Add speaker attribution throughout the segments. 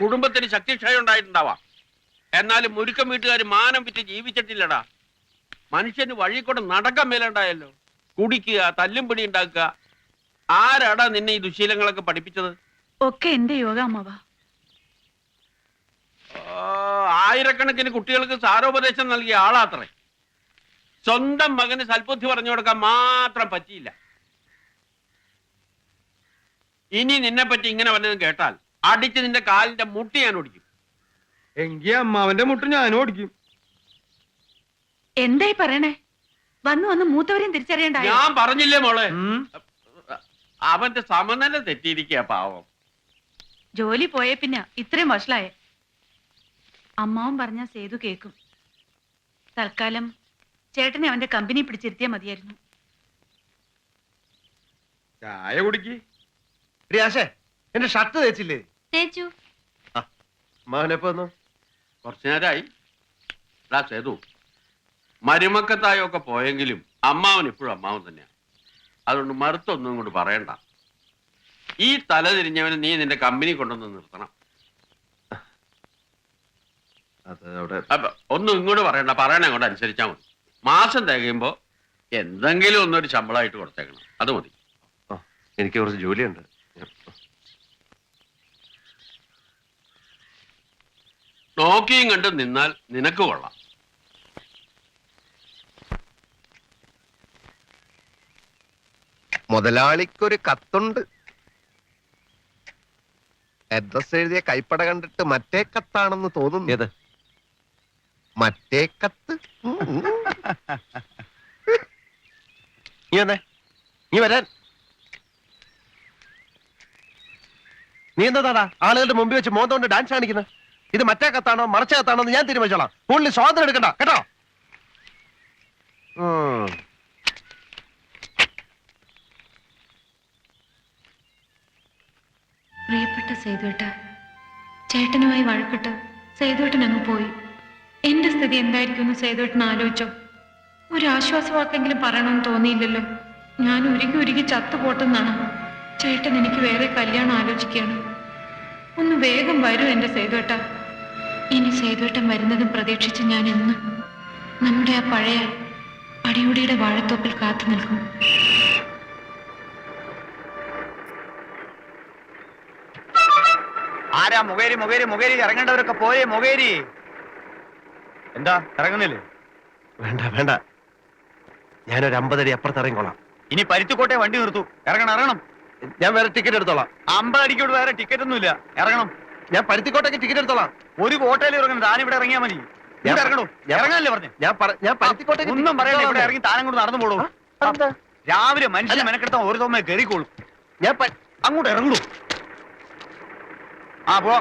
Speaker 1: കുടുംബത്തിന് ശക്തിക്ഷയം ഉണ്ടായിട്ടുണ്ടാവാം. എന്നാലും മുരുക്കം വീട്ടുകാർ മാനം വിറ്റ് ജീവിച്ചിട്ടില്ലടാ. മനുഷ്യന് വഴി കൂടെ നടക്കാൻ മേലുണ്ടായല്ലോ. കുടിക്കുക തല്ലും പിടി ഉണ്ടാക്കുക. ആരാടാ നിന്നെ ഈ ദുശീലങ്ങളൊക്കെ പഠിപ്പിച്ചത്?
Speaker 2: ഒക്കെ എന്റെ യോഗ അമ്മവ
Speaker 1: ആയിരക്കണക്കിന് കുട്ടികൾക്ക് സാരോപദേശം നൽകിയ ആളാത്രേ. സ്വന്തം മകന് സൽബുദ്ധി പറഞ്ഞു കൊടുക്കാൻ മാത്രം പറ്റിയില്ല. ഇനി നിന്നെ പറ്റി ഇങ്ങനെ വല്ലതും കേട്ടാൽ അടിച്ച് നിന്റെ കാലിന്റെ മുട്ടി ഞാൻ ഓടിക്കും.
Speaker 3: എങ്കി അമ്മാവന്റെ മുട്ട് ഞാൻ ഓടിക്കും.
Speaker 2: എന്തായി പറയണേ? വന്നു വന്ന് മൂത്തവരെയും തിരിച്ചറിയണ്ട
Speaker 1: ഞാൻ പറഞ്ഞില്ലേ മോളെ? അവന്റെ സമനില തെറ്റിയിരിക്കുക പാവം.
Speaker 2: ജോലി പോയ പിന്നെ ഇത്രയും വഷളായേ. അമ്മാവും പറഞ്ഞ സേതു കേക്കും. തൽക്കാലം ചേട്ടനെ അവന്റെ കമ്പനി പിടിച്ചിരുത്തിയാ മതിയായിരുന്നു.
Speaker 3: ചായ കുടിക്ക്.
Speaker 4: എന്റെ ഷർട്ട് തേച്ചില്ലേ?
Speaker 2: തേച്ചു
Speaker 4: അമ്മാവനെപ്പോ വന്നു?
Speaker 1: കുറച്ചു നേരമായി എടാ സേതു. മരുമക്കത്തായൊക്കെ പോയെങ്കിലും അമ്മാവൻ ഇപ്പോഴും അമ്മാവൻ തന്നെയാണ് അതുകൊണ്ട് മറുത്തൊന്നും കൊണ്ട് പറയണ്ട. ഈ തല തിരിഞ്ഞവന് നീ നിന്റെ കമ്പനി കൊണ്ടുവന്ന് നിർത്തണം.
Speaker 4: അത് അവിടെ
Speaker 1: അപ്പൊ ഒന്നും ഇങ്ങോട്ട് പറയണ്ട. പറയണ അങ്ങോട്ട് അനുസരിച്ചാൽ മതി. മാസം തികയുമ്പോ എന്തെങ്കിലും ഒന്നൊരു ശമ്പളമായിട്ട് കൊടുത്തേക്കണം. അത് മതി.
Speaker 4: എനിക്ക് കുറച്ച് ജോലിയുണ്ട് ഞാൻ-
Speaker 1: നോക്കിയും കണ്ട് നിന്നാൽ നിനക്ക് കൊള്ളാം.
Speaker 4: മുതലാളിക്കൊരു കത്തുണ്ട്. അഡ്രസ് എഴുതിയ കൈപ്പട കണ്ടിട്ട് മറ്റേ കത്താണെന്ന് തോന്നുന്നു. ഏത്? മറ്റേ കത്ത്. നീ വന്നേ. നീ വരാൻ. നീ എന്താ ആളുകളുടെ മുമ്പിൽ വെച്ച് മോന്തോണ്ട് ഡാൻസ് കാണിക്കുന്നത് ഇത് മറ്റേ കത്താണോ മറച്ച കത്താണോ എന്ന് ഞാൻ തീരുമാനിച്ചോളാം. കൂടുതൽ സ്വാതന്ത്ര്യം എടുക്കണ്ട കേട്ടോ?
Speaker 2: പ്രിയപ്പെട്ട സേതുവേട്ട ചേട്ടനുമായി വഴക്കിട്ട് സേതുവേട്ടൻ അങ്ങ് പോയി. എന്റെ സ്ഥിതി എന്തായിരിക്കുമെന്ന് സേതുവേട്ടൻ ആലോചിച്ചോ. ഒരു ആശ്വാസവാക്കെങ്കിലും പറയണമെന്ന് തോന്നിയില്ലല്ലോ. ഞാൻ ഉരുകി ഉരുകി ചത്തുപോട്ടെന്നാണ്. ചേട്ടൻ എനിക്ക് വേറെ കല്യാണം ആലോചിക്കുകയാണ്. ഒന്ന് വേഗം വരൂ എന്റെ സേതുവേട്ട. ഇനി സേതുവേട്ടൻ വരുന്നതും പ്രതീക്ഷിച്ച് ഞാൻ എന്നും നമ്മുടെ ആ പഴയ അടിയുടിയുടെ വാഴത്തോപ്പിൽ കാത്തു നിൽക്കും.
Speaker 5: ആരാ മുകേരി മുകേരി മുകേരി? ഇറങ്ങേണ്ടവരൊക്കെ പോരെ മുകേരി. എന്താ ഇറങ്ങുന്നില്ലേ?
Speaker 4: വേണ്ട വേണ്ട. ഞാനൊരു അമ്പതടി അപ്പുറത്ത് ഇറങ്ങിക്കോളാം.
Speaker 5: ഇനി പരുത്തിക്കോട്ടെ വണ്ടി നിർത്തു. ഇറങ്ങണം ഇറങ്ങണം.
Speaker 4: ഞാൻ വേറെ ടിക്കറ്റ് എടുത്തോളാം.
Speaker 5: അമ്പതടിക്കോട് വേറെ ടിക്കറ്റ് ഒന്നുമില്ല. ഇറങ്ങണം.
Speaker 4: ഞാൻ പരുത്തിക്കോട്ടേക്ക് ടിക്കറ്റ് എടുത്തോളാം.
Speaker 5: ഒരു കോട്ടയിൽ ഇറങ്ങണം താൻ ഇവിടെ ഇറങ്ങിയാൽ മതി.
Speaker 4: ഞാൻ- ഞാൻ-
Speaker 5: ഇറങ്ങാനല്ലേ പറഞ്ഞു?
Speaker 4: ഞാൻ ഞാൻ പരുത്തിക്കോട്ടേക്ക്
Speaker 5: ഒന്നും
Speaker 4: ticket
Speaker 5: പറയണ്ട ഇവിടെ ഇറങ്ങി താനും കൂടെ നടന്നു പോളൂ രാവിലെ
Speaker 4: മനുഷ്യനെ
Speaker 5: മെനക്കെടുത്താൽ ഒരു തോമ കയറിക്കോളൂ.
Speaker 4: ഞാൻ
Speaker 5: അങ്ങോട്ട് ഇറങ്ങൂ ആ പോ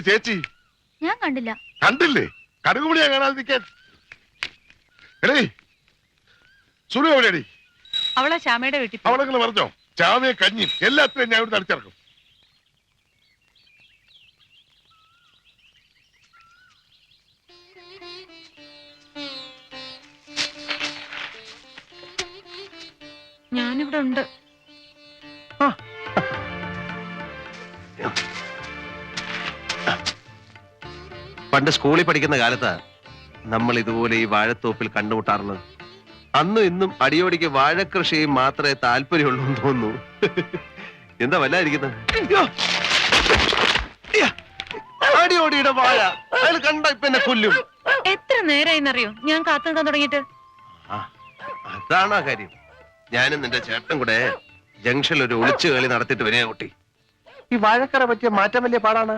Speaker 6: അവളെന്ത് ചേച്ചി?
Speaker 7: ഞാൻ കണ്ടില്ല.
Speaker 6: കണ്ടില്ലേ? കടുകുമണിയാ കാണാതിരിക്കാൻ നിൽക്കാൻ എടേ സുലു എവിടെയടി?
Speaker 7: അവളെ ശ്യാമയുടെ വീട്ടിൽ
Speaker 6: അവളെങ്ങനെ പറഞ്ഞോ? ശ്യാമയെ കഞ്ഞി എല്ലാത്തിനും ഞാൻ ഇവിടെ അടിച്ചിറക്കും.
Speaker 2: ഞാനിവിടെ ഉണ്ട്.
Speaker 4: പണ്ട് സ്കൂളിൽ പഠിക്കുന്ന കാലത്താ നമ്മൾ ഇതുപോലെ ഈ വാഴത്തോപ്പിൽ കണ്ടുമുട്ടാറുള്ളത് അന്നും ഇന്നും അടിയോടിക്ക് വാഴക്കൃഷി മാത്രമേ താല്പര്യമുള്ളൂ എന്ന് തോന്നുന്നു. എന്താ വല്ലാതിരിക്കുന്നത്! അടിയോടിയുടെ വാഴ. അയാൾ കണ്ട ഇപ്പൊ എന്നെ കൊല്ലും.
Speaker 2: എത്ര നേരമായിന്നറിയോ ഞാൻ കാത്തു നിൽക്കാൻ തുടങ്ങിയിട്ട്.
Speaker 4: ആ, അതാണ് ആ കാര്യം. ഞാനും നിന്റെ ചേട്ടൻ കൂടെ ജംഗ്ഷനിൽ ഒരു ഒളിച്ചു കളി നടത്തിയിട്ട് വരിക കുട്ടി. ഈ വാഴക്കറ പറ്റിയ മാറ്റം വലിയ പാടാണ്.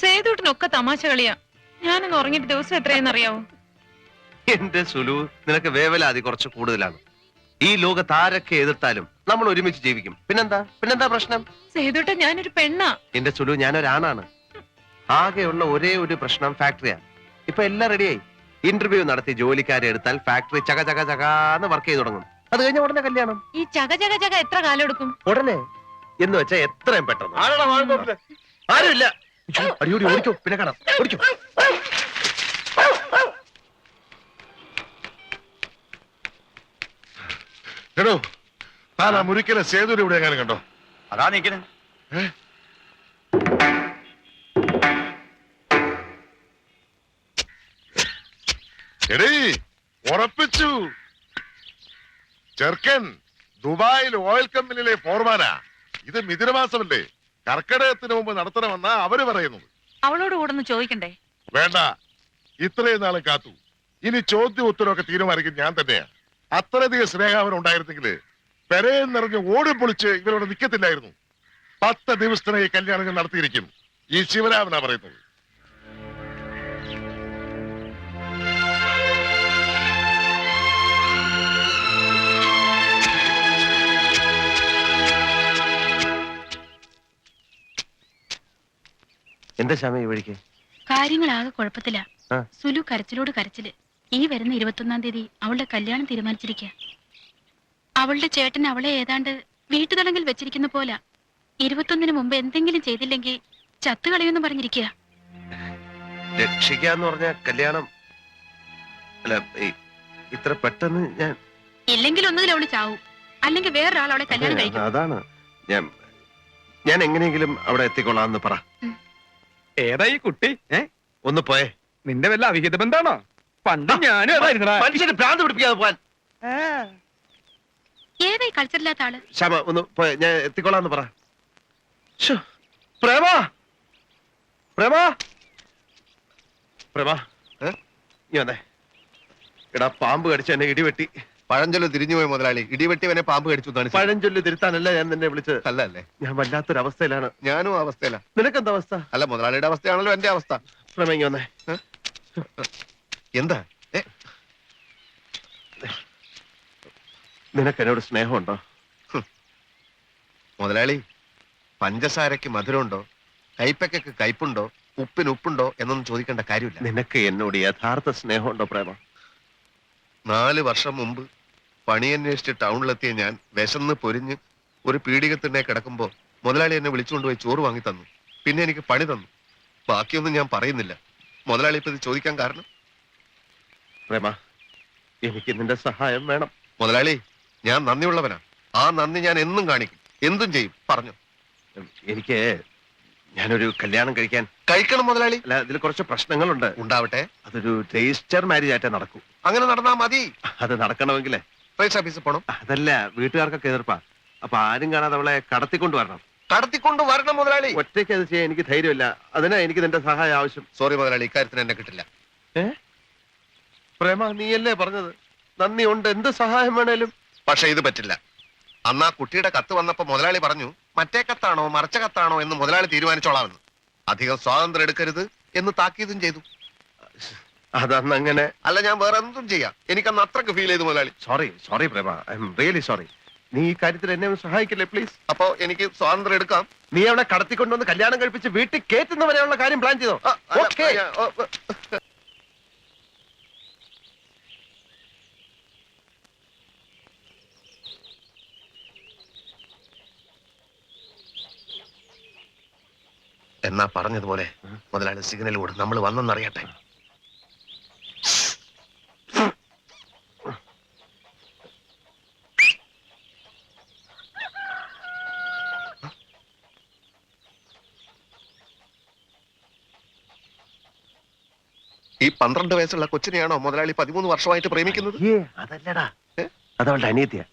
Speaker 2: സേതുട്ടിനൊക്കെ തമാശ കളിയാ. ഞാനൊന്ന് ഉറങ്ങിയിട്ട് ദിവസം എത്രയെന്നറിയാവോ
Speaker 4: എന്റെ സുലു നിനക്ക് വേവലാതി കുറച്ച് കൂടുതലാണ്. ഈ ലോകത്ത് ആരൊക്കെ എതിർത്താലും നമ്മൾ ഒരുമിച്ച് ജീവിക്കും. പിന്നെന്താ? പിന്നെന്താ പ്രശ്നം?
Speaker 2: സേതുട്ട ഞാനൊരു പെണ്ണാ.
Speaker 4: എന്റെ സുലു ഞാനൊരാണാണ്. ആകെയുള്ള ഒരേ ഒരു പ്രശ്നം ഫാക്ടറിയാണ് ഇപ്പൊ എല്ലാം റെഡിയായി. ഇന്റർവ്യൂ നടത്തി ജോലിക്കാരെ എടുത്താൽ ഫാക്ടറി ചക ചക ചകാന്ന് വർക്ക് ചെയ്ത് തുടങ്ങും. അത് കഴിഞ്ഞ ഉടനെ കല്യാണം.
Speaker 2: ഈ ചക ചക ചക എത്ര കാലം എടുക്കും?
Speaker 4: ഉടനെ. എന്ന് വെച്ചാ എത്രയും പെട്ടെന്ന്. ആരുമില്ല. അടിയോടി ഓടിക്കോ പിന്നെ കാണാം. ഓടിക്കോ.
Speaker 6: എടോ താൻ ആ മുരിക്കലെ സേതുവിനെ ഇവിടെ എങ്ങനെ കണ്ടോ?
Speaker 5: അതാ നിക്കണേ
Speaker 6: എടീ ഉറപ്പിച്ചു. ചെറുക്കൻ ദുബായിൽ ഓയിൽ കമ്പനിയിലെ ഫോർമാനാ. ഇത് മിഥുനമാസമല്ലേ കർക്കിടകത്തിന് മുമ്പ് നടത്തണമെന്നാ അവർ പറയുന്നത്.
Speaker 7: അവളോട് കൂടെ ഒന്ന് ചോദിക്കണ്ടേ?
Speaker 6: വേണ്ട. ഇത്രയും നാളെ കാത്തു. ഇനി ചോദ്യം ഉത്തരവൊക്കെ തീരുമാനിക്കും ഞാൻ തന്നെയാ. അത്രയധികം സ്നേഹാവനം ഉണ്ടായിരുന്നെങ്കിൽ പെരയിൽ നിറഞ്ഞ് ഓടി പൊളിച്ച് ഇവരോട് നിൽക്കത്തില്ലായിരുന്നു പത്ത് ദിവസത്തിനായി കല്യാണം നടത്തിയിരിക്കും. ഈ ശിവരാമനാ പറയുന്നത്.
Speaker 4: എന്താ ശ്യാമ ഈ വഴിക്ക്?
Speaker 7: കാര്യങ്ങളാകെ കുഴപ്പത്തില്ല
Speaker 4: ആ.
Speaker 7: സുലു കരച്ചിലോട് കരച്ചിൽ. ഈ വരുന്ന ഇരുപത്തൊന്നാം തീയതി അവളുടെ കല്യാണം തീരുമാനിച്ചിരിക്കുക അവളുടെ ചേട്ടൻ അവളെ ഏതാണ്ട് വീട്ടുതടങ്കിൽ വെച്ചിരിക്കുന്ന പോലെ. ഇരുപത്തൊന്നിന് മുമ്പ് എന്തെങ്കിലും ചെയ്തില്ലെങ്കിൽ ചത്തുകളയുമെന്ന് പറഞ്ഞിരിക്കുക
Speaker 4: രക്ഷിക്കാന്ന് പറഞ്ഞ കല്യാണം. അല്ല ഈ- ഇത്ര പെട്ടെന്ന് ഞാൻ
Speaker 7: ഇല്ലെങ്കിൽ ഒന്നുകിൽ അവൾ ചാവും. അല്ലെങ്കിൽ വേറൊരാൾ അവളെ കല്യാണം കഴിക്കും.
Speaker 4: അതാണ്. ഞാൻ ഞാൻ എങ്ങനെയെങ്കിലും അവിടെ എത്തിക്കൊള്ളാന്ന് പറ.
Speaker 3: ഏതാ ഈ കുട്ടി? ഏ?
Speaker 4: ഒന്ന് പോയേ.
Speaker 3: നിന്റെ വല്ല അവിഹിത ബന്ധാണോ? പണ്ട് ഞാനും അതായിരുന്നടാ.
Speaker 4: മനുഷ്യന് ഭ്രാന്ത് പിടിപ്പിക്കാതെ പോവാൻ.
Speaker 7: ഏതായി കൾച്ചറില്ലാത്ത
Speaker 4: ആൾ? ഒന്ന് പോയെ. ഞാൻ എത്തിക്കൊള്ളാന്ന് പറ. ശ്ശോ, പ്രേമ! പ്രേമ! പ്രേമ ഏ? നീ വന്നേ. എടാ പാമ്പ് കടിച്ച് എന്നെ ഇടിവെട്ടി.
Speaker 8: പഴഞ്ചൊല്ല് തിരിഞ്ഞുപോയി മുതലാളി. ഇടിവെട്ടിവനെ പാമ്പ് കടിച്ചു എന്നാണ് ശരി.
Speaker 4: പഴഞ്ചൊല്ല് തിരുത്താനല്ല ഞാൻ നിന്നെ വിളിച്ചത്.
Speaker 8: അല്ല അല്ലേ
Speaker 4: ഞാൻ വല്ലാത്തൊരവസ്ഥയിലാണ്.
Speaker 8: ഞാനും ആ അവസ്ഥയില.
Speaker 4: നിനക്കെന്താ അവസ്ഥ?
Speaker 8: അല്ല മുതലാളിയുടെ അവസ്ഥയാണല്ലോ എന്റെ അവസ്ഥ.
Speaker 4: പ്രേമ ഇങ്ങ് വന്നേ
Speaker 8: എന്താ? ഏ,
Speaker 4: നിനക്ക് എന്നോട് സ്നേഹമുണ്ടോ
Speaker 8: മുതലാളി പഞ്ചസാരക്ക് മധുരമുണ്ടോ? കൈപ്പയ്ക്കൊക്കെ കയ്പുണ്ടോ ഉപ്പിന് ഉപ്പുണ്ടോ? എന്നൊന്നും ചോദിക്കേണ്ട കാര്യമില്ല.
Speaker 4: നിനക്ക് എന്നോട് യഥാർത്ഥ സ്നേഹമുണ്ടോ പ്രേമ?
Speaker 8: നാല് വർഷം മുമ്പ് പണിയന്വേഷിച്ച് ടൗണിലെത്തിയ ഞാൻ വിശന്ന് പൊരിഞ്ഞ് ഒരു പീഡികത്തിനെ കിടക്കുമ്പോൾ മുതലാളി എന്നെ വിളിച്ചുകൊണ്ടുപോയി ചോറ് വാങ്ങി തന്നു. പിന്നെ എനിക്ക് പണി തന്നു. ബാക്കിയൊന്നും ഞാൻ പറയുന്നില്ല. മുതലാളി ഇപ്പൊ ഇത് ചോദിക്കാൻ കാരണം?
Speaker 4: പ്രേമ എനിക്ക് നിന്റെ സഹായം വേണം.
Speaker 8: മുതലാളി ഞാൻ നന്ദിയുള്ളവനാ. ആ നന്ദി ഞാൻ എന്നും കാണിക്കും. എന്തും ചെയ്യും. പറഞ്ഞു.
Speaker 4: എനിക്ക് ഞാനൊരു കല്യാണം കഴിക്കാൻ
Speaker 8: കഴിക്കണം മുതലാളി.
Speaker 4: അല്ല ഇതിൽ കുറച്ച് പ്രശ്നങ്ങളുണ്ട്.
Speaker 8: ഉണ്ടാവട്ടെ.
Speaker 4: അതൊരു രജിസ്റ്റർ മാരേജ് ആയിട്ട് നടക്കൂ.
Speaker 8: അങ്ങനെ നടന്നാ മതി.
Speaker 4: അത് നടക്കണമെങ്കിലേ.
Speaker 8: പ്രൈസ് ഓഫീസിൽ പോണം.
Speaker 4: അതല്ല വീട്ടുകാർക്കൊക്കെ എതിർപ്പാ. അപ്പൊ ആരും കാണാതെ അവളെ കടത്തിക്കൊണ്ട് വരണം.
Speaker 8: കടത്തിക്കൊണ്ട് വരണം മുതലാളി.
Speaker 4: ഒറ്റയ്ക്ക് അത് ചെയ്യാൻ എനിക്ക് ധൈര്യമില്ല. അതിനാ എനിക്ക് നിന്റെ സഹായം ആവശ്യം.
Speaker 8: സോറി മുതലാളി ഇക്കാര്യത്തിന് എന്നെ കിട്ടില്ല. ഏ?
Speaker 4: പ്രേമ നീയല്ലേ പറഞ്ഞത്? നന്ദി ഉണ്ട് എന്ത് സഹായം വേണേലും?
Speaker 8: പക്ഷെ ഇത് പറ്റില്ല. അന്ന് ആ കുട്ടിയുടെ കത്ത് വന്നപ്പോ മുതലാളി പറഞ്ഞു മറ്റേ കത്താണോ മറച്ച കത്താണോ എന്ന് മുതലാളി തീരുമാനിച്ചോളാമെന്ന്. അധികം സ്വാതന്ത്ര്യം എടുക്കരുത് എന്ന് താക്കീതും ചെയ്തു.
Speaker 4: അതന്ന് അങ്ങനെ
Speaker 8: അല്ല ഞാൻ വേറെ എന്തും ചെയ്യാം. എനിക്കന്ന് അത്രയ്ക്ക് ഫീൽ ചെയ്തു മുതലാളി.
Speaker 4: Sorry sorry Prema. I'm really sorry നീ ഈ കാര്യത്തിൽ എന്നെ ഒന്ന് സഹായിക്കില്ലേ പ്ലീസ്
Speaker 8: അപ്പൊ എനിക്ക് സ്വാതന്ത്ര്യം എടുക്കാം.
Speaker 4: നീ അവളെ കടത്തിക്കൊണ്ടുവന്ന് കല്യാണം കഴിപ്പിച്ച് വീട്ടിൽ കയറ്റുന്നവരെയുള്ള കാര്യം പ്ലാൻ ചെയ്തോ? ഓക്കേ.
Speaker 8: എന്നാ പറഞ്ഞതുപോലെ മുതലാളി സിഗ്നൽ കൂടെ. നമ്മൾ വന്നെന്നറിയട്ടെ. ഈ പന്ത്രണ്ട് വയസ്സുള്ള കൊച്ചിനെയാണോ മുതലാളി പതിമൂന്ന് വർഷമായിട്ട് പ്രേമിക്കുന്നത്?
Speaker 4: അതല്ലടാ? അതവളുടെ അനിയത്തിയാ.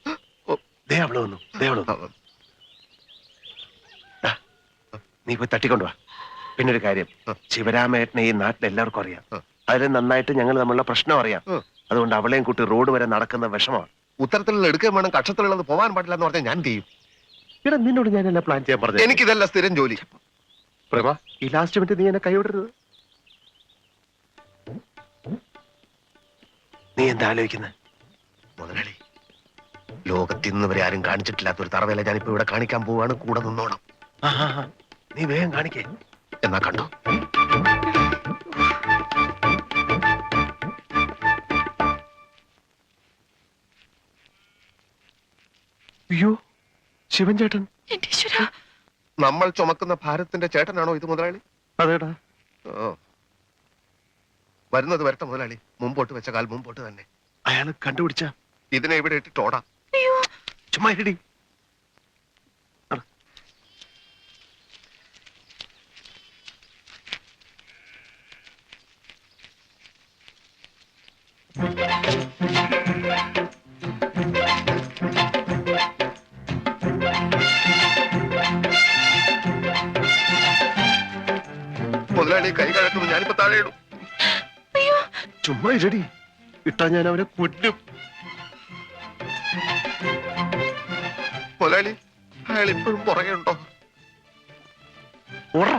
Speaker 8: ഓ.
Speaker 4: ദേ അവൾ വന്നു ദേ അവൾ വന്നു ദാ, നീ പോയി തട്ടിക്കൊണ്ടുവാ പിന്നെ ഒരു കാര്യം ശിവരാമേട്ടനെ ഈ നാട്ടിൽ എല്ലാവർക്കും അറിയാം. അതിൽ നന്നായിട്ട് ഞങ്ങൾ തമ്മിലുള്ള പ്രശ്നം അറിയാം. അതുകൊണ്ട് അവളെയും കൂട്ടി റോഡ് വരെ നടക്കുന്ന വിഷമമാണ്.
Speaker 8: ഉത്തരത്തിലുള്ള എടുക്കുകയും വേണം കക്ഷത്തിലുള്ളത് പോകാൻ പാടില്ല എന്ന് പറഞ്ഞാൽ ഞാൻ ചെയ്യും?
Speaker 4: ഇവിടെ നിന്നോട് ഞാൻ എന്നെ പ്ലാൻ ചെയ്യാൻ പറഞ്ഞു
Speaker 8: എനിക്കിതല്ല സ്ഥിരം ജോലി.
Speaker 4: പ്രഭ ഈ ലാസ്റ്റ് മിനിറ്റ് നീ എന്നെ കൈവിടരുത്. നീ എന്താ ആലോചിക്കുന്നത്
Speaker 8: മുതലാളി ലോകത്ത് ഇന്ന് വരെ ആരും കാണിച്ചിട്ടില്ലാത്ത ഒരു തറവേല ഞാനിപ്പോ ഇവിടെ കാണിക്കാൻ പോവാണ് കൂടെ നിന്നോണം.
Speaker 4: നീ വേഗം കാണിക്കേ.
Speaker 8: എന്നാ കണ്ടോ.
Speaker 4: അയ്യോ ശിവൻ ചേട്ടൻ
Speaker 8: നമ്മൾ ചുമക്കുന്ന ഭാരത്തിന്റെ ചേട്ടനാണോ ഇത് മുതലാളി?
Speaker 4: അതേടാ.
Speaker 8: ഓ. വരുന്നത് വരട്ടെ മുതലാളി. മുമ്പോട്ട് വെച്ച കാൽ മുമ്പോട്ട് തന്നെ.
Speaker 4: അയാൾ കണ്ടുപിടിച്ച.
Speaker 8: ഇതിനെ ഇവിടെ ഇട്ടിട്ട് ഓടാം.
Speaker 4: ചുമ്മാ ഇരടി.
Speaker 8: മുതലാളി കൈ കഴക്കുന്നു ഞാനിപ്പോ താഴെ ഇടും.
Speaker 4: ചുമ്മാ ഇരടി. ഇട്ടാ ഞാൻ അവനെ കൊല്ലും.
Speaker 8: മുതലാളി അയാൾ ഇപ്പോഴും പുറകെ ഉണ്ടോ?
Speaker 4: ഓടാ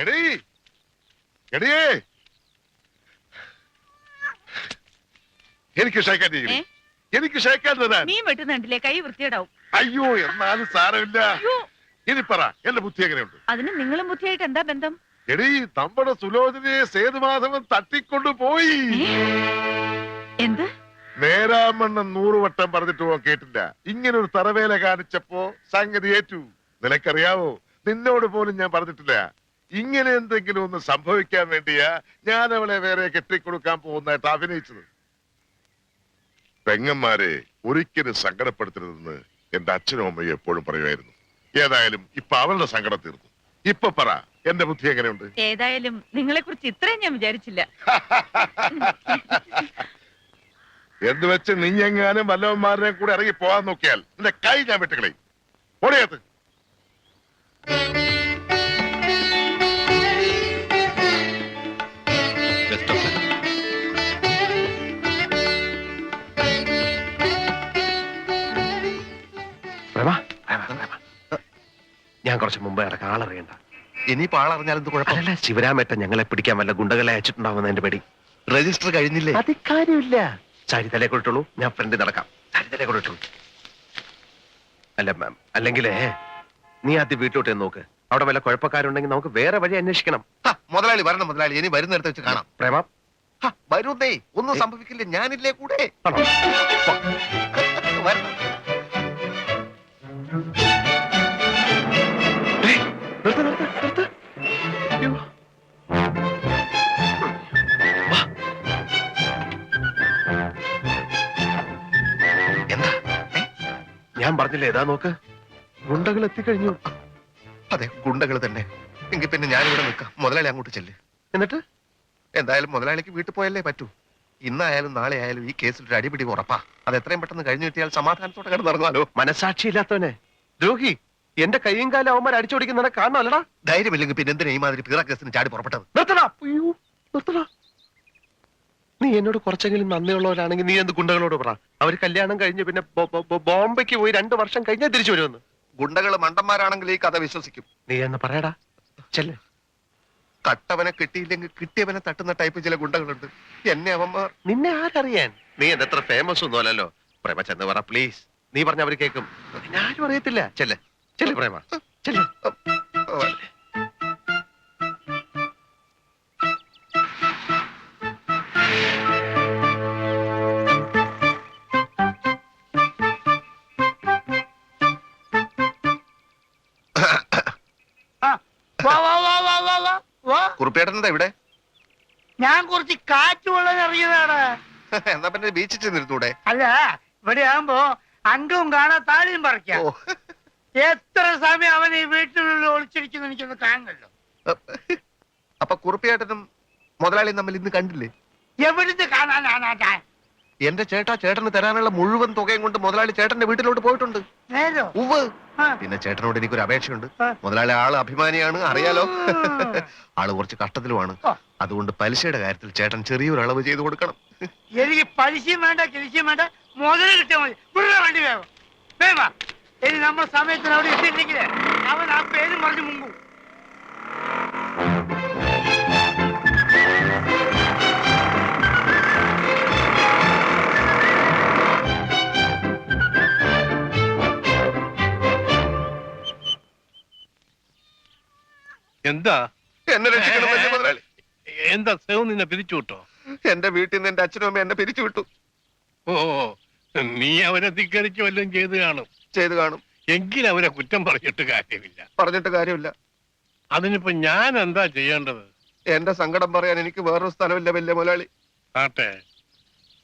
Speaker 6: എടീ എടിയേ എനിക്ക് ഷേക്കാൻ
Speaker 9: ഏ?
Speaker 6: എനിക്ക് ഷേക്കാൻ തരാൻ.
Speaker 9: മീൻ വെട്ടുന്നുണ്ടില്ലേ കൈ വൃത്തിയേടാവും
Speaker 6: അയ്യോ എന്നാലും സാരമില്ല.
Speaker 9: അയ്യോ.
Speaker 6: ഇനി പറ എന്റെ ബുദ്ധി എങ്ങനെയുണ്ട്?
Speaker 9: അതിന് നിങ്ങളും ബുദ്ധിയായിട്ട് എന്താ ബന്ധം?
Speaker 6: എടീ നമ്മുടെ സുലോചനയെ സേതുമാധവൻ തട്ടിക്കൊണ്ടു പോയി.
Speaker 9: എന്ത്?
Speaker 6: നേരാമണ്ണം നൂറുവട്ടം പറഞ്ഞിട്ട് കേട്ടില്ല. ഇങ്ങനെ ഒരു തറവേല കാണിച്ചപ്പോ സംഗതി ഏറ്റു. നിനക്കറിയാവോ? നിന്നോട് പോലും ഞാൻ പറഞ്ഞിട്ടില്ല. ഇങ്ങനെ എന്തെങ്കിലും ഒന്ന് സംഭവിക്കാൻ വേണ്ടിയാ ഞാൻ അവളെ വേറെ കെട്ടിക്കൊടുക്കാൻ പോകുന്നതായിട്ട് അഭിനയിച്ചത്. പെങ്ങന്മാരെ ഒരിക്കലും സങ്കടപ്പെടുത്തരുതെന്ന് എന്റെ അച്ഛനും അമ്മയും എപ്പോഴും പറയുമായിരുന്നു. ഏതായാലും ഇപ്പൊ അവളുടെ സങ്കടം തീർന്നു. ഇപ്പൊ പറ എന്റെ ബുദ്ധി എങ്ങനെയുണ്ട്?
Speaker 9: ഏതായാലും നിങ്ങളെ കുറിച്ച് ഇത്രയും ഞാൻ വിചാരിച്ചില്ല.
Speaker 6: എന്ന് വെച്ച് നീ വല്ലവന്മാരെയും വല്ലവന്മാരുടെ കൂടെ ഇറങ്ങി പോകാൻ നോക്കിയാൽ നിന്റെ കൈ ഞാൻ വെട്ടുകളെ ഓടിയത്
Speaker 4: ഞാൻ കുറച്ച് മുമ്പ് ഇറക്കാം ആളറിയണ്ട.
Speaker 8: ഇനിയിപ്പോ ആളറിഞ്ഞാലും കുഴപ്പമില്ല കുഴപ്പം?
Speaker 4: അതല്ല ശിവരാമേട്ടൻ ഞങ്ങളെ പിടിക്കാൻ വല്ല ഗുണ്ടകളെ അയച്ചിട്ടുണ്ടാവുന്ന എന്റെ പേടി.
Speaker 8: രജിസ്റ്റർ കഴിഞ്ഞില്ലേ?
Speaker 4: അത് കാര്യമില്ല ചരിതലെ കൊടുത്തുള്ളൂ കൊടുത്തോളൂ ഞാൻ ഫ്രണ്ട് നടക്കാം. ചരിതലെ കൊടുത്തുള്ളൂ കൊടുത്തോളൂ അല്ല മാം അല്ലെങ്കിലേ നീ ആദ്യം വീട്ടിലോട്ട് നോക്ക്. അവിടെ വല്ല കുഴപ്പക്കാരുണ്ടെങ്കിൽ നമുക്ക് വേറെ വഴി അന്വേഷിക്കണം.
Speaker 8: ഹ, മുതലാളി വരണം മുതലാളി ഇനി വരുന്നിടത്ത് വെച്ച് കാണാം.
Speaker 4: പ്രേമാ?
Speaker 8: ഹ, വരുന്നേ ഒന്നും സംഭവിക്കില്ല ഞാനില്ലേ കൂടെ?
Speaker 4: ആണോ?
Speaker 8: വരണം. എന്താ?
Speaker 4: ഞാൻ പറഞ്ഞില്ലേ ഏതാ നോക്ക്. ഗുണ്ടകൾ എത്തിക്കഴിഞ്ഞു.
Speaker 8: അതെ ഗുണ്ടകൾ തന്നെ. എങ്കിൽ പിന്നെ ഞാനിവിടെ നിൽക്കാം. മുതലാളി അങ്ങോട്ട് ചെല്ല്.
Speaker 4: എന്നിട്ട്?
Speaker 8: എന്തായാലും മുതലാളിക്ക് വീട്ടിൽ പോയല്ലേ പറ്റൂ. ഇന്നായാലും നാളെ ആയാലും ഈ കേസിൽ ഒരു അടിപിടി ഉറപ്പാ. അത് എത്രയും പെട്ടെന്ന് കഴിഞ്ഞു കിട്ടിയാൽ സമാധാനത്തോടെ കിടന്നിറങ്ങാലോ
Speaker 4: മനസാക്ഷിയില്ലാത്തവനെ. ദ്രോഹി എന്റെ കൈയും കാലം അവന്മാർ അടിച്ചോടിക്കുന്ന കാണണമല്ലടാ.
Speaker 8: ധൈര്യമില്ലെങ്കിൽ പിന്നെ എന്തിനാ ഈ മാതിരി പീറ കേസിന് ചാടി പുറപ്പെട്ടത്?
Speaker 4: നിർത്തടാ. അയ്യോ നിർത്തടാ. നീ എന്നോട് കുറച്ചെങ്കിലും നന്ദിയുള്ളവരാണെങ്കിൽ നീ എന്ത് ഗുണ്ടകളോട് പറ? അവർ കല്യാണം കഴിഞ്ഞ് പിന്നെ ബോംബെക്ക് പോയി രണ്ടു വർഷം കഴിഞ്ഞേ തിരിച്ചു വരുമെന്ന്.
Speaker 8: ഗുണ്ടകൾ മണ്ടന്മാരാണെങ്കിൽ ഈ കഥ വിശ്വസിക്കും.
Speaker 4: നീ എന്ന് പറയടാ. ചെല്ലേ.
Speaker 8: കട്ടവനെ കിട്ടിയില്ലെങ്കിൽ കിട്ടിയവനെ തട്ടുന്ന ടൈപ്പ് ചില ഗുണ്ടകളുണ്ട്. എന്നെ അവന്മാർ
Speaker 4: നിന്നെ ആരറിയാൻ? നീ എന്റെ അത്ര ഫേമസ് ഒന്നും അല്ലല്ലോ. പ്രേമ ചെന്ന് പറ പ്ലീസ് നീ പറഞ്ഞ അവർ കേൾക്കും ഞാനും ആരും അറിയത്തില്ല. ചെല്ലേ. ചെല്ലേ പ്രേമ ചെല്ലു.
Speaker 10: വാ വാ വാ വാ വാ വാ വാ.
Speaker 8: കുറുപ്പേട്ടനെന്താ ഇവിടെ?
Speaker 10: ഞാൻ കുറച്ച് കാറ്റ് വെള്ളം ഇറങ്ങിയതാണ്
Speaker 8: എന്നാ പിന്നെ ബീച്ചിൽ ചെന്നിരുന്നൂടെ?
Speaker 10: അല്ല ഇവിടെ ആകുമ്പോ അങ്കവും കാണാ താഴെയും പറിക്കാം.
Speaker 8: ഓ.
Speaker 10: എത്ര സമയം അവൻ ഈ വീട്ടിനുള്ളിൽ ഒളിച്ചിരിക്കുന്നു എനിക്കൊന്ന് കാണണല്ലോ
Speaker 8: അപ്പൊ കുറുപ്പിയേട്ടനും മുതലാളിയും തമ്മിൽ ഇന്ന് കണ്ടില്ലേ?
Speaker 10: എവിടുന്ന് കാണാനാണ്
Speaker 8: എന്റെ ചേട്ടാ ചേട്ടന് തരാനുള്ള മുഴുവൻ തുകയും കൊണ്ട് മുതലാളി ചേട്ടന്റെ വീട്ടിലോട്ട് പോയിട്ടുണ്ട്.
Speaker 10: നേരോ?
Speaker 8: ഉവ്
Speaker 10: ആ.
Speaker 8: പിന്നെ ചേട്ടനോട് എനിക്കൊരു അപേക്ഷയുണ്ട്.
Speaker 10: ആ.
Speaker 8: മുതലാളി ആൾ അഭിമാനിയാണ് അറിയാലോ. ആൾ കുറച്ച് കഷ്ടത്തിലുമാണ്.
Speaker 10: ആ.
Speaker 8: അതുകൊണ്ട് പലിശയുടെ കാര്യത്തിൽ ചേട്ടൻ ചെറിയൊരു അളവ് ചെയ്തു കൊടുക്കണം.
Speaker 10: എനിക്ക് പലിശയും വേണ്ട കിലിശയും വേണ്ട മുതൽ കിട്ടിയാൽ മതി. ഇവിടെ വണ്ടി വേഗം. വേവാ ഇനി നമ്മൾ സമയത്തിന് അവിടെ എത്തിയില്ലെങ്കിൽ അവൻ ആ പേര് മറിഞ്ഞു മുങ്ങും.
Speaker 11: എന്താ?
Speaker 8: എന്നെ രക്ഷിക്കണം വലിയ മുതലാളി
Speaker 11: എന്താ സേവ് നിന്നെ പിരിച്ചു വിട്ടോ?
Speaker 8: എന്റെ വീട്ടിൽ നിന്ന് എന്റെ അച്ഛനും അമ്മ എന്നെ പിരിച്ചു വിട്ടു.
Speaker 11: ഓ. നീ അവനെ ധിക്കരിച്ച് വല്ലതും ചെയ്ത് കാണും.
Speaker 8: ചെയ്തു കാണും.
Speaker 11: എങ്കിൽ അവരെ കുറ്റം പറഞ്ഞിട്ട് കാര്യമില്ല.
Speaker 8: പറഞ്ഞിട്ട് കാര്യമില്ല.
Speaker 11: അതിനിപ്പോ ഞാൻ എന്താ ചെയ്യേണ്ടത്?
Speaker 8: എന്റെ സങ്കടം പറയാൻ എനിക്ക് വേറൊരു സ്ഥലമില്ല വലിയ മുതലാളി
Speaker 11: ആട്ടെ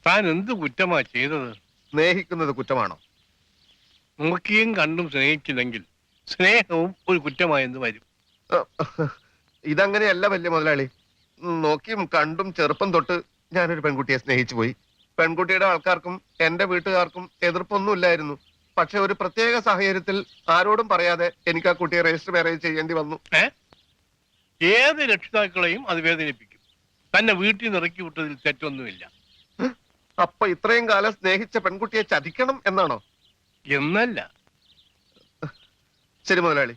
Speaker 11: താൻ എന്ത് കുറ്റമാ ചെയ്തത്?
Speaker 8: സ്നേഹിക്കുന്നത് കുറ്റമാണോ?
Speaker 11: നോക്കിയും കണ്ടും സ്നേഹിച്ചില്ലെങ്കിൽ സ്നേഹവും ഒരു കുറ്റമായെന്ന് വരും.
Speaker 8: ഇതങ്ങനെയല്ല വലിയ മുതലാളി നോക്കിയും കണ്ടും ചെറുപ്പം തൊട്ട് ഞാനൊരു പെൺകുട്ടിയെ സ്നേഹിച്ചു പോയി. പെൺകുട്ടിയുടെ ആൾക്കാർക്കും എന്റെ വീട്ടുകാർക്കും എതിർപ്പൊന്നുമില്ലായിരുന്നു. പക്ഷെ ഒരു പ്രത്യേക സാഹചര്യത്തിൽ ആരോടും പറയാതെ എനിക്ക് ആ കുട്ടിയെ രജിസ്റ്റർ മാരേജ് ചെയ്യേണ്ടി വന്നു.
Speaker 11: ഏത് രക്ഷിതാക്കളെയും അത് വേദനിപ്പിക്കും. തന്നെ വീട്ടിൽ നിന്ന് ഇറക്കി വിട്ടതിൽ തെറ്റൊന്നുമില്ല.
Speaker 8: അപ്പൊ ഇത്രയും കാലം സ്നേഹിച്ച പെൺകുട്ടിയെ ചതിക്കണം എന്നാണോ?
Speaker 11: എന്നല്ല.
Speaker 8: ശരി മുതലാളി.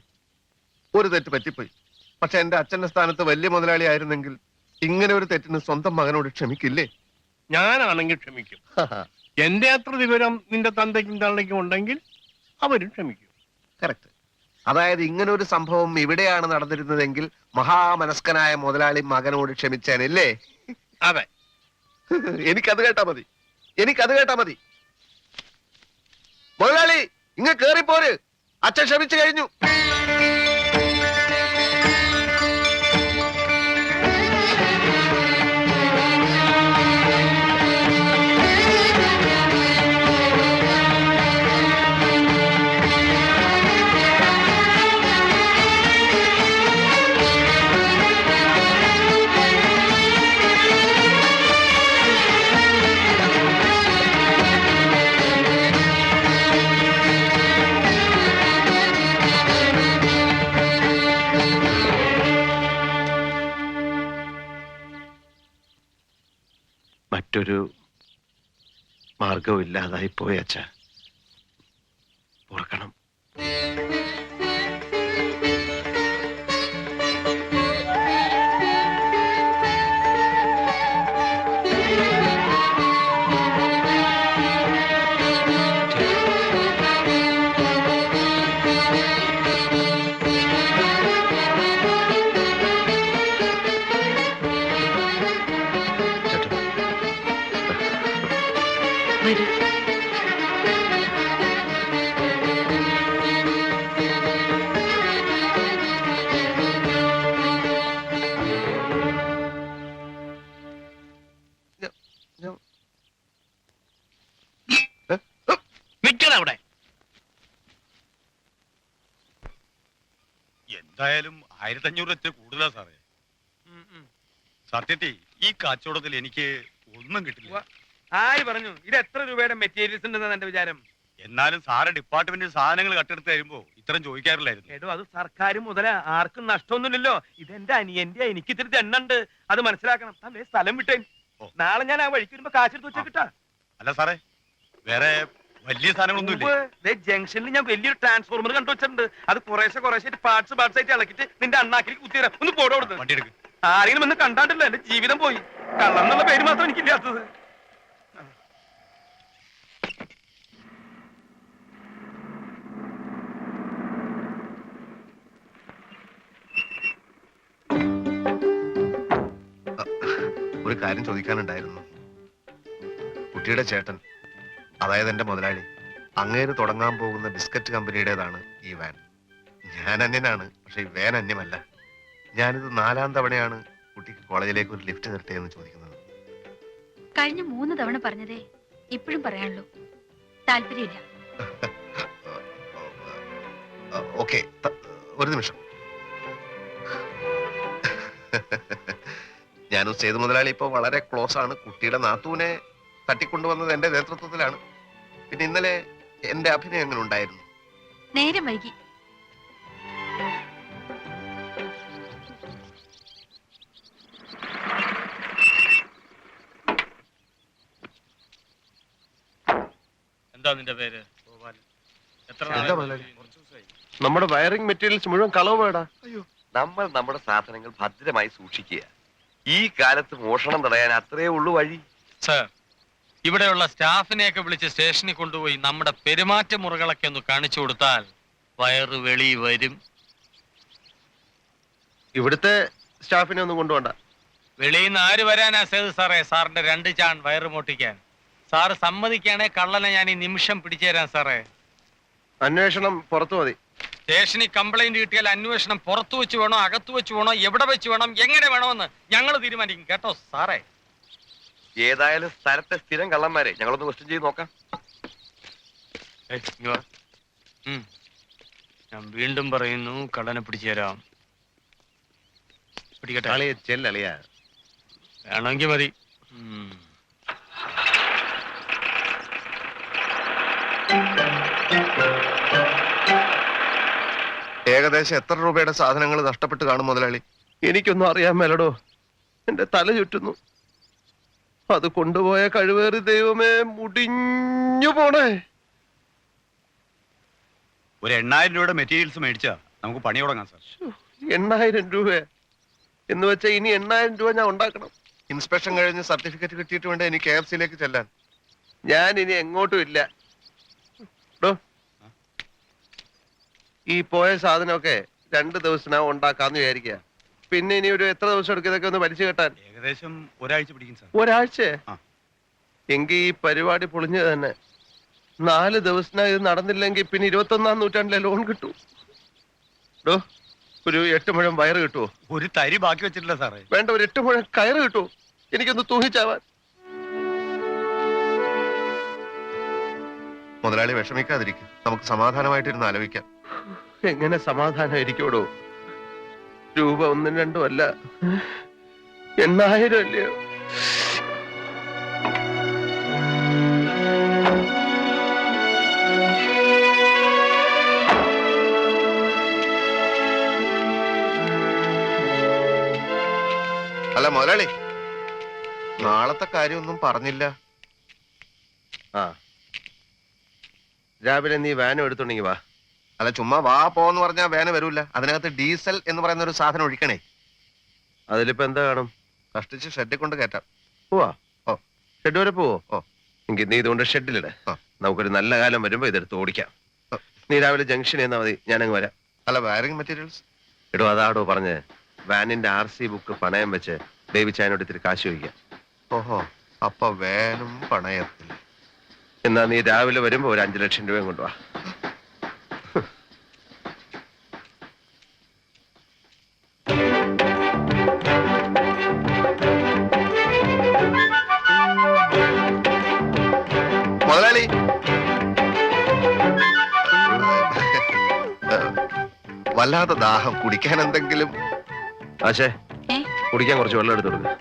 Speaker 8: ഒരു തെറ്റ് പറ്റിപ്പോയി. പക്ഷെ എന്റെ അച്ഛന്റെ സ്ഥാനത്ത് വലിയ മുതലാളി ആയിരുന്നെങ്കിൽ ഇങ്ങനെ ഒരു തെറ്റിന് സ്വന്തം മകനോട് ക്ഷമിക്കില്ലേ?
Speaker 11: ഞാനാണെങ്കിൽ ക്ഷമിക്കും. എന്റെ അത്ര വിവരം നിന്റെ തന്തയ്ക്കും തള്ളയ്ക്കും ഉണ്ടെങ്കിൽ അവരും ക്ഷമിക്കും.
Speaker 8: കറക്റ്റ് അതായത് ഇങ്ങനെ ഒരു സംഭവം ഇവിടെയാണ് നടന്നിരുന്നതെങ്കിൽ മഹാമനസ്കനായ മുതലാളി മകനോട് ക്ഷമിച്ചേനല്ലേ?
Speaker 11: അതെ.
Speaker 8: എനിക്കത് കേട്ടാ മതി. എനിക്കത് കേട്ടാ മതി. മുതലാളി ഇങ്ങ് കേറിപ്പോര്. അച്ഛൻ ക്ഷമിച്ചു കഴിഞ്ഞു.
Speaker 4: മറ്റൊരു മാർഗവും ഇല്ലാതായി പോയി അച്ഛ.
Speaker 5: എന്തായാലും ആയിരത്തി അഞ്ഞൂറ് വെച്ച് കൂടുതലാ സാറേ. സത്യത്തി ഈ കച്ചവടത്തിൽ എനിക്ക് ഒന്നും കിട്ടില്ല.
Speaker 3: ആര് പറഞ്ഞു? ഇത് എത്ര രൂപയുടെ മെറ്റീരിയൽസ് ഉണ്ടെന്നാണ് എന്റെ വിചാരം?
Speaker 5: എന്നാലും സാറ് ഡിപ്പാർട്ട്മെന്റിൽ സാധനങ്ങൾ കട്ടെടുത്ത് തരുമ്പോ ഇത്രയും ചോദിക്കാറില്ലായിരുന്നു.
Speaker 3: എടോ അത് സർക്കാർ മുതല. ആർക്കും നഷ്ടമൊന്നുമില്ലല്ലോ. ഇതെന്റെ അനിയന്റെ എനിക്ക് ഇത്തിരി എണ്ണുണ്ട് അത് മനസ്സിലാക്കണം. ദേ സ്ഥലം വിട്ടേ നാളെ ഞാൻ ആ വഴിക്ക് വരുമ്പോ കാശെടുത്ത് വെച്ചാ കിട്ടാ
Speaker 5: അല്ല സാറേ വേറെ വലിയ സാധനങ്ങളൊന്നും ഇല്ലേ
Speaker 3: ജംഗ്ഷനിൽ ഞാൻ വലിയൊരു ട്രാൻസ്ഫോർമർ കണ്ടു വെച്ചിട്ടുണ്ട്. അത് കുറേശ്ശെ കുറേശ്ശെ പാർട്സ് പാർട്സ് ആയിട്ട് ഇളക്കിട്ട് നിന്റെ അണ്ണാക്കിൽ കുത്തിത്തരാം ഒന്ന് പോടോ കൊടുത്ത്
Speaker 5: വണ്ടി എടുക്കും
Speaker 3: ആരെങ്കിലും ഒന്ന് കണ്ടാണ്ടില്ല എന്റെ ജീവിതം പോയി. കള്ളം എന്നുള്ള പേര് മാത്രം എനിക്കില്ലാത്തത്.
Speaker 8: ഒരു കാര്യം ചോദിക്കാനുണ്ടായിരുന്നു. കുട്ടിയുടെ ചേട്ടൻ അതായത് എന്റെ മുതലാളി അങ്ങേര് തുടങ്ങാൻ പോകുന്ന ബിസ്ക്കറ്റ് കമ്പനിയുടേതാണ് ഈ വാൻ ഞാൻ അന്യനാണ് പക്ഷെ ഈ വാൻ അന്യമല്ല ഞാനിത് നാലാം തവണയാണ് കുട്ടിക്ക് കോളേജിലേക്ക് ഒരു ലിഫ്റ്റ് തരട്ടെ എന്ന് ചോദിക്കുന്നത്
Speaker 7: കഴിഞ്ഞ മൂന്ന് തവണ പറഞ്ഞതേ ഇപ്പോഴും പറയാനുള്ളൂ താല്പര്യമില്ല
Speaker 8: ഓക്കെ ഒരു നിമിഷം ഞാനും സേതു മുതലാളി ഇപ്പോൾ വളരെ ക്ലോസ് ആണ് കുട്ടിയുടെ നാത്തൂനെ തട്ടിക്കൊണ്ടുവന്നത് എന്റെ നേതൃത്വത്തിലാണ്. പിന്നെ ഇന്നലെ എന്റെ അഭിനയം എങ്ങനെ ഉണ്ടായിരുന്നു.
Speaker 7: നേരം വൈകി.
Speaker 5: എന്താ നിന്റെ പേര്? എത്ര
Speaker 4: എന്താ മുതലാളി? നമ്മുടെ വയറിംഗ് മെറ്റീരിയൽസ് മുഴുവൻ കളവ് വേടാ
Speaker 12: നമ്മൾ നമ്മുടെ സാധനങ്ങൾ ഭദ്രമായി സൂക്ഷിക്കുക. ഈ കാലത്ത് മോഷണം തടയാൻ അത്രേ ഉള്ളു വഴി.
Speaker 13: സർ ഇവിടെയുള്ള സ്റ്റാഫിനെയൊക്കെ വിളിച്ച് സ്റ്റേഷനിൽ കൊണ്ടുപോയി നമ്മുടെ പെരുമാറ്റ മുറകളൊക്കെ ഒന്ന് കാണിച്ചു കൊടുത്താൽ വയറ് വെളി വരും.
Speaker 4: ഇവിടുത്തെ സ്റ്റാഫിനെ ഒന്നും കൊണ്ടുപോണ്ട.
Speaker 13: വെളിയിൽ നിന്ന് ആര് വരാനാ സേത് സാറേ? സാറിന്റെ രണ്ട് ചാൺ വയറ് മോട്ടിക്കാൻ. സാറ് സമ്മതിക്കാണെ കള്ളനെ ഞാൻ ഈ നിമിഷം പിടിച്ചു തരാം സാറേ.
Speaker 4: അന്വേഷണം പുറത്തു മതി.
Speaker 13: സ്റ്റേഷനിൽ കംപ്ലൈന്റ് കിട്ടിയാൽ അന്വേഷണം പുറത്തു വെച്ച് വേണോ അകത്തു വെച്ച് വേണോ എവിടെ വെച്ച് വേണം എങ്ങനെ വേണമെന്ന് ഞങ്ങൾ തീരുമാനിക്കും. കേട്ടോ സാറേ?
Speaker 12: ഏതായാലും സ്ഥലത്തെ സ്ഥിരം കള്ളന്മാരെ ഞങ്ങളൊന്ന് ക്വസ്റ്റ്യൻ ചെയ്ത് നോക്കാം.
Speaker 13: ഏയ്, ഇങ്ങ് വാ. ഉം. ഞാൻ വീണ്ടും പറയുന്നു കള്ളനെ പിടിച്ചു തരാം. പിടിക്കട്ടെ?
Speaker 4: അളിയ ചെല്ലളിയാ
Speaker 13: വേണമെങ്കിൽ മതി. ഉം.
Speaker 8: ഏകദേശം എത്ര രൂപയുടെ സാധനങ്ങൾ നഷ്ടപ്പെട്ട് കാണും മുതലാളി?
Speaker 4: എനിക്കൊന്നും അറിയാൻ മേലടോ. എന്റെ തല ചുറ്റുന്നു. അത് കൊണ്ടുപോയ കഴിവേറി ദൈവമേ മുടിഞ്ഞു പോണേ.
Speaker 5: ഒരു എണ്ണായിരം രൂപയുടെ മെറ്റീരിയൽസ് മേടിച്ചാ നമുക്ക് പണി തുടങ്ങാം സാർ
Speaker 4: എണ്ണായിരം രൂപ. എന്ന് വെച്ചാൽ ഇനി എണ്ണായിരം രൂപ ഞാൻ ഉണ്ടാക്കണം.
Speaker 8: ഇൻസ്പെക്ഷൻ കഴിഞ്ഞ് സർട്ടിഫിക്കറ്റ് കിട്ടിയിട്ട് വേണ്ട എനിക്ക് കെ എഫ് സിയിലേക്ക് ചെല്ലാൻ?
Speaker 4: ഞാൻ ഇനി എങ്ങോട്ടും ഇല്ല. ഈ പോയ സാധനമൊക്കെ രണ്ട് ദിവസം ഉണ്ടാക്കാന്ന് വിചാരിക്കുക പിന്നെ ഇനി ഒരു എത്ര ദിവസം എടുക്കും ഇതൊക്കെ ഒന്ന് വലിച്ചു കെട്ടാൻ?
Speaker 5: ഏകദേശം ഒരാഴ്ച പിടിക്കും സാർ.
Speaker 4: ഒരാഴ്ച?
Speaker 5: ആ.
Speaker 4: എങ്കിൽ ഈ പരിപാടി പൊളിഞ്ഞത് തന്നെ. നാല് ദിവസത്തിനകം ഇത് നടന്നില്ലെങ്കിൽ പിന്നെ ഇരുപത്തൊന്നാം നൂറ്റാണ്ടിലെ ലോൺ കിട്ടൂ. ഡോ ഒരു എട്ട് മുഴം വയറ് കിട്ടുമോ
Speaker 5: ഒരു തരി ബാക്കി വെച്ചിട്ടില്ല സാറേ.
Speaker 4: വേണ്ട ഒരു എട്ട് മുഴം കയറ് കിട്ടുമോ എനിക്കൊന്ന് തൂങ്ങിച്ചാവാൻ.
Speaker 8: മുതലാളി വിഷമിക്കാതിരിക്കും. നമുക്ക് സമാധാനമായിട്ടിരുന്ന് ആലോചിക്കാം.
Speaker 4: എങ്ങനെ സമാധാനം ഇരിക്കോടോ രൂപ ഒന്നും രണ്ടും അല്ല. എണ്ണായിരം അല്ലയോ
Speaker 8: അല്ല മുതലാളി നാളത്തെ കാര്യമൊന്നും പറഞ്ഞില്ല.
Speaker 4: ആ. രാവിലെ നീ വാനം എടുത്തുണ്ടെങ്കി വാ.
Speaker 8: അല്ല ചുമ്മാ വാ പോന്ന് പറഞ്ഞാ വേന വരൂല. അതിനകത്ത് ഡീസൽ എന്ന് പറയുന്ന ഒരു സാധനം ഒഴിക്കണേ.
Speaker 4: അതിലിപ്പോ എന്താ കാണും?
Speaker 8: കഷ്ടിച്ച് ഷെഡിൽ കൊണ്ട് കയറ്റാം.
Speaker 4: പോവാ?
Speaker 8: ഓ.
Speaker 4: ഷെഡ് വരെ പോവോ?
Speaker 8: ഓ.
Speaker 4: എനിക്ക് നീ ഇതുകൊണ്ട് ഷെഡിലിട. നമുക്കൊരു നല്ല കാലം വരുമ്പോ ഇതെടുത്ത് ഓടിക്കാം. നീ രാവിലെ ജംഗ്ഷനിൽ നിന്നാ മതി. ഞാനങ്ങ് വരാം.
Speaker 8: അല്ല വയറിംഗ് മെറ്റീരിയൽസ്
Speaker 4: എടോ അതാടോ പറഞ്ഞ്. വാനിന്റെ ആർ സി ബുക്ക് പണയം വെച്ച് ബേബി ചായനോട് ഇത്തിരി കാശ് ചോദിക്കാം.
Speaker 8: ഓഹോ. അപ്പൊ വേനും പണയത്തിൽ.
Speaker 4: എന്നാ നീ രാവിലെ വരുമ്പോ ഒരു അഞ്ചു ലക്ഷം രൂപയും കൊണ്ടുവാ.
Speaker 8: വല്ലാതെ ദാഹം കുടിക്കാൻ എന്തെങ്കിലും?
Speaker 4: ആശേ? കുടിക്കാൻ കുറച്ച് വെള്ളം എടുത്തു കൊടുക്ക.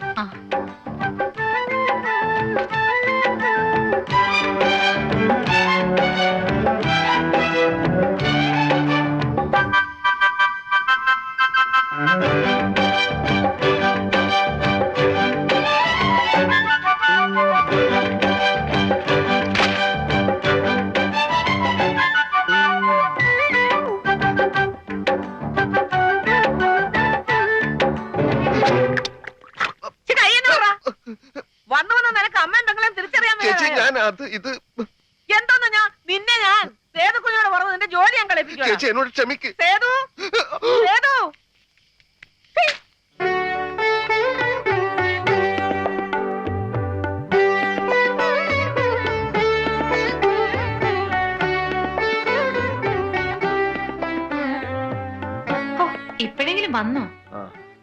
Speaker 2: ഇപ്പോഴെങ്കിലും വന്നോ?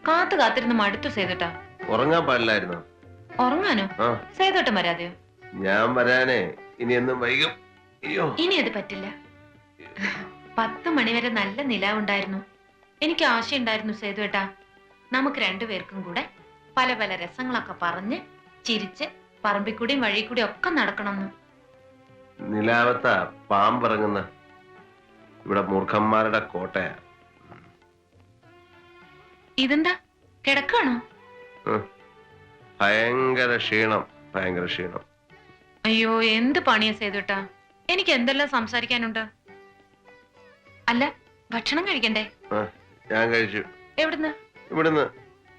Speaker 2: കാത്തു കാത്തിരുന്ന് മടുത്തു സേതുട്ടാ.
Speaker 4: ഉറങ്ങാൻ പാടില്ലായിരുന്നോ?
Speaker 2: ഉറങ്ങാനോ? സേതോട്ടം വരാതെയോ?
Speaker 4: ഞാൻ വരാനേ. ഇനി എന്നും വൈകും.
Speaker 2: ഇനി അത് പറ്റില്ല. പത്ത് മണിവരെ നല്ല നിലാവുണ്ടായിരുന്നു. എനിക്ക് ആശയുണ്ടായിരുന്നു സേതുവേട്ടാ നമുക്ക് രണ്ടുപേർക്കും കൂടെ പല പല രസങ്ങളൊക്കെ പറഞ്ഞ് ചിരിച്ച് പറമ്പിക്കൂടിയും വഴിക്കൂടിയും ഒക്കെ നടക്കണമെന്ന്.
Speaker 4: നിലാവത്ത പാമ്പിറങ്ങുന്ന ഇവിടെ മൂർഖന്മാരുടെ കോട്ടയാ.
Speaker 2: ഇതെന്താ? കിടക്കാണോ
Speaker 4: ഭയങ്കര ക്ഷീണം ഭയങ്കര ക്ഷീണം.
Speaker 2: അയ്യോ എന്ത് പണിയാ ചെയ്തുട്ടാ എനിക്ക് എന്തെല്ലാം സംസാരിക്കാനുണ്ട്? അല്ല ഭക്ഷണം കഴിക്കണ്ടേ?
Speaker 4: ഞാൻ കഴിച്ചു.
Speaker 2: എവിടുന്ന്?
Speaker 4: ഇവിടുന്ന്.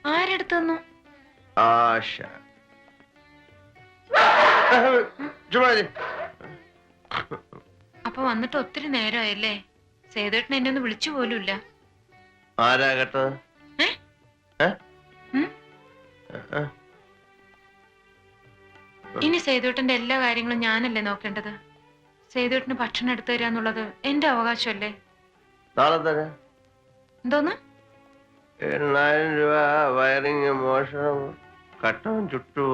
Speaker 2: ആരെടുത്തു തന്നു
Speaker 4: ആശ
Speaker 2: അപ്പൊ വന്നിട്ട് ഒത്തിരി നേരമായല്ലേ? സേതുവേട്ടൻ എന്നെ ഒന്ന് വിളിച്ചു പോലുമില്ല.
Speaker 4: ഇല്ല കേട്ടത്
Speaker 2: ഏ?
Speaker 4: ഏ?
Speaker 2: ഉം?
Speaker 4: ആ,
Speaker 2: ഇനി സേതുവേട്ടന്റെ എല്ലാ കാര്യങ്ങളും ഞാനല്ലേ നോക്കേണ്ടത്? സേതുവേട്ടന് ഭക്ഷണം എടുത്തു തരിക എന്നുള്ളത് എന്റെ അവകാശമല്ലേ?
Speaker 4: നാളെ തരാം.
Speaker 2: എന്തോന്ന്?
Speaker 4: എണ്ണായിരം രൂപ വയറിങ് മോഷണം കട്ടവും ചുട്ടു